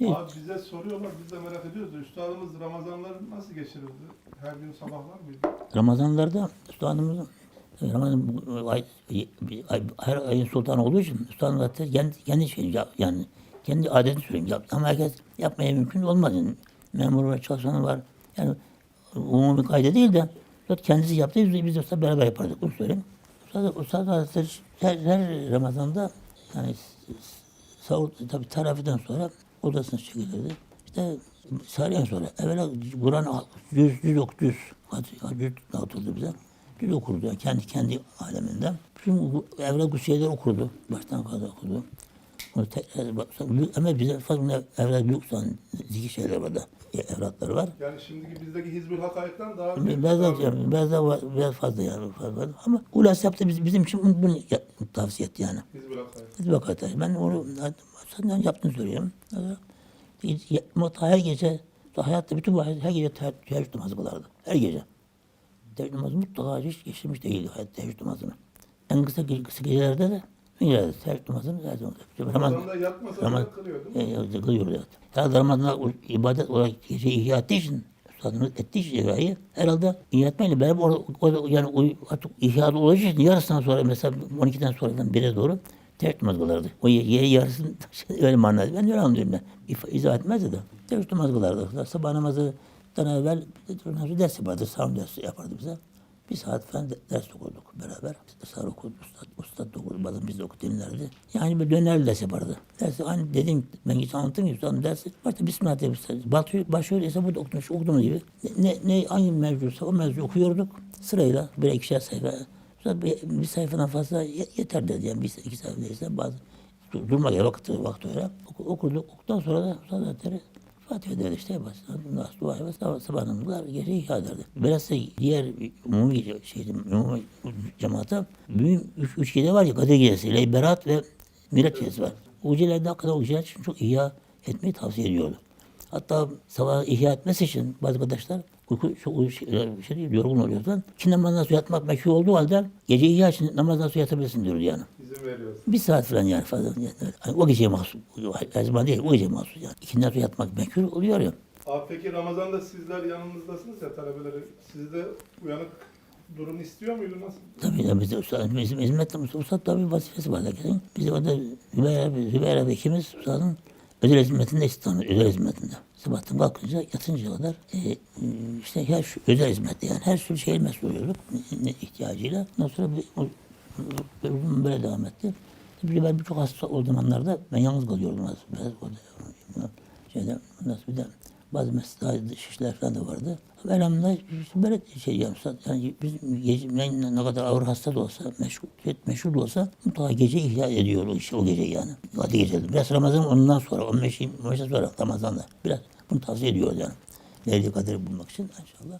Ne? Abi bize soruyorlar, biz de merak ediyoruz. Üstadımız Ramazanları nasıl geçirirdi? Her gün sabahlar mıydı? Ramazanlarda üstadımızın Ramazan ay, ay- her ayın sultanı olduğu için üstadımız zaten kendi, kendi şeyini yani kendi adetini söyleyeyim. Yap, ama herkes yapmaya mümkün. Yani memur var, çalışanı var. Yani umumi kayda değil de Üstad kendisi yaptı. Biz, biz de beraber yapardık. Bunu söyleyeyim. Üstad, Üstad Hazretleri her, her Ramazan'da yani sahur tabi tarafiden sonra odasına çekilirdi. İşte Sarıyan sonra evvela Kur'an yüz, yüz ok yüz. Hadi, yüz dağıtıldı bize. Yüz okurdu kendi kendi aleminden. Şimdi bu evvel bu şeyler okurdu. Baştan kadar okudu. Onu tekrar baksan, büyük- ama bize fazla büyük olan zikir şeyler var da e, evlatları var. Yani şimdiki bizdeki Hizbül Hakaik'ten daha Biraz daha, biraz daha biraz fazla yani fazla. Ama Ulas yaptı biz, bizim için bunu, bunu tavsiye etti yani. Hizbül Hakaik. Biz bakarız. Ben onu senden yaptığını söylüyorum. Mutlaka her gece, hayatta bütün bu her gece teheccüd namazı kılardı. Her gece. Teheccüd namazı mutlaka hiç geçirmiş değildi hayat teheccüd namazını. En kısa, kısa gecelerde de gelirdi. Teheccüd namazını her zaman. Ramazan'da yatmasa Ramaz- bile kılıyor değil mi? e, kılıyordu evet. Ya Ramazan'da ibadet olarak gece ihya ettiği için, üstadımız ettiği için ihyayı, herhalde ihya etmeyle beraber orada, orada yani artık ihyada olacağı için yarısından sonra mesela 12'den sonradan 1'e doğru teheccüd namazı kılardı. O ye- ye- yarısını öyle manada. Ben öyle anlıyorum ben. İfa- izah etmezdi de. Teheccüd namazı kılardı. Sabah namazı evvel bir ders yapardı. Sağım dersi yapardı bize. Bir saat falan de- ders okuduk beraber. Ders okuduk, ustad, ustad da okudu, bazen biz de okuduk dinlerdi. Yani bir döner ders yapardı. Dersi hani dedim, ben hiç anlattım gibi ustadın dersi. Başta Bismillah diye başlıyor, başlıyor ise burada okumuş, okuduğumuz gibi. Ne, ne, hangi mevcutsa o mevzu okuyorduk. Sırayla bir ikişer sayfa. Sonra bir, bir sayfadan fazla ye- yeter dedi. Yani bir iki sayfa değilse dur- durmak ya vakit, vakit öyle. Oku- Okuduk. Okuduktan sonra da Hazretleri Fatiha derdi işte başladı. Nas, dua sabah, sabah namazlar gece ihya ederdi. Biraz da diğer umumi şeydi, umumi cemaate büyük üç, üç gece var ya Kadir Gecesi, Leyberat ve Miraç Gecesi var. O gecelerde hakikaten o geceler için çok ihya etmeyi tavsiye ediyordu. Hatta sabah ihya etmesi için bazı arkadaşlar uyku çok uy- şey, şey değil, yorgun oluyor falan. İki namazdan sonra yatmak meşhur olduğu halde gece ihya için namazdan sonra yatabilirsin diyordu yani. İzin veriyoruz. Bir saat falan yani fazla. Yani, o geceye mahsus. Her zaman değil, o geceye mahsus yani. İkinden sonra yatmak meşhur oluyor ya. Abi peki Ramazan'da sizler yanımızdasınız ya talebeleri. Sizde uyanık durum istiyor muydu? Nasıl? Tabii de bizde ustad, bizim hizmette ustad tabii vazifesi var. Herkesin. Biz orada Zübeyir abi, Zübeyir abi ikimiz ustadın özel hizmetinde istihdam, özel hizmetinde. Sabahtan kalkınca yatıncaya kadar e, işte her şu özel hizmette yani her sürü şeyi mesul oluyorduk ihtiyacıyla. Ondan sonra bir, böyle devam etti. Tabii ben birçok hasta o zamanlarda ben yalnız kalıyordum. Biraz orada, şeyde, nasıl bir de bazı mesela şişler falan da vardı. Elhamdülillah işte böyle şey yapsa, yani bizim gece, ne, ne kadar ağır hasta da olsa, meşgul, meşgul da olsa mutlaka gece ihya ediyor o işte o gece yani. Hadi gece. Biraz Ramazan ondan sonra, 15 15 sonra Ramazan'da biraz bunu tavsiye ediyor yani. Leyli Kadir'i bulmak için inşallah.